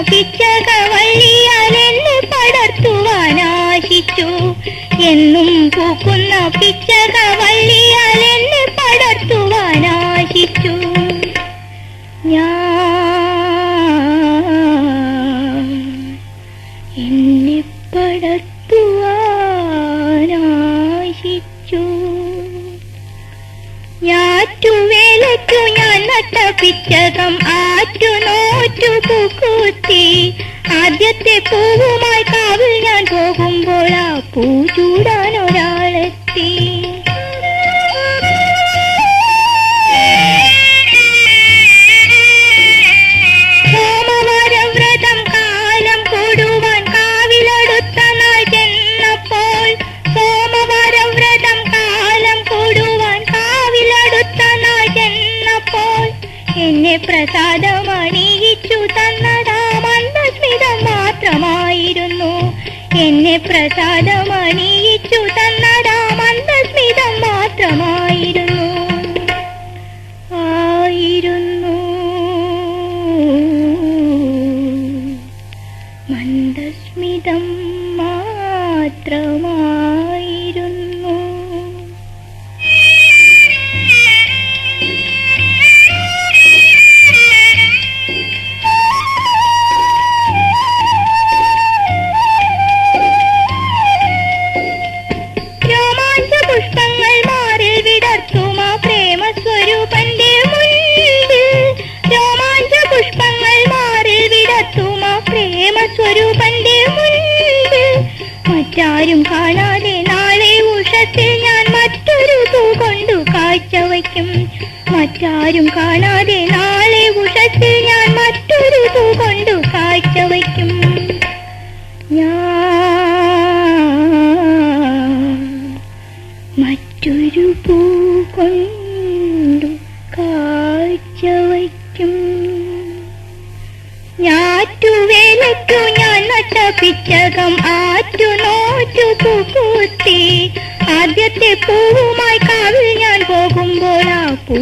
എന്നെ പടർത്തുവാൻ എന്നും പൂക്കുന്ന പിച്ചകവള്ളിയാലെന്ന് പടർത്തുവാനാശിച്ചു. ഞാറ്റുവേലയ്ക്കു ഞാൻ നട്ട പിച്ചകം ആറ്റു പൂക്കുത്തി ആദ്യത്തെ പൂവുമായി കാവിൽ ഞാൻ പോകുമ്പോൾ ആ പൂ ചൂടാൻ ഒരാളെത്തി. കാലം എന്നെ പ്രസാദമണിയിച്ചു തന്നതാ മന്ദസ്മിതം മാത്രമായിരുന്നു. ആയിരുന്നു. മന്ദസ്മിതം മാത്രമായിരുന്നു മറ്റാരും കാണാതെ നാളെ ഉഷത്തിൽ ഞാൻ മറ്റൊരു പൂ കൊണ്ടു കാഴ്ചവയ്ക്കും. മറ്റാരും കാണാതെ നാളെ ഉഷത്തിൽ ഞാൻ മറ്റൊരു പൂ കൊണ്ടു കാഴ്ചവയ്ക്കും. മറ്റൊരു പൂ കൊണ്ടു കാഴ്ച വയ്ക്കും ഞാറ്റുവേലയ്ക്കു ഞാൻ നട്ട പിച്ചകം ആറ്റു പൂക്കുത്തി ആദ്യത്തെ പൂവുമായി കാവിൽ ഞാൻ പോകുമ്പോൾ ആ പൂ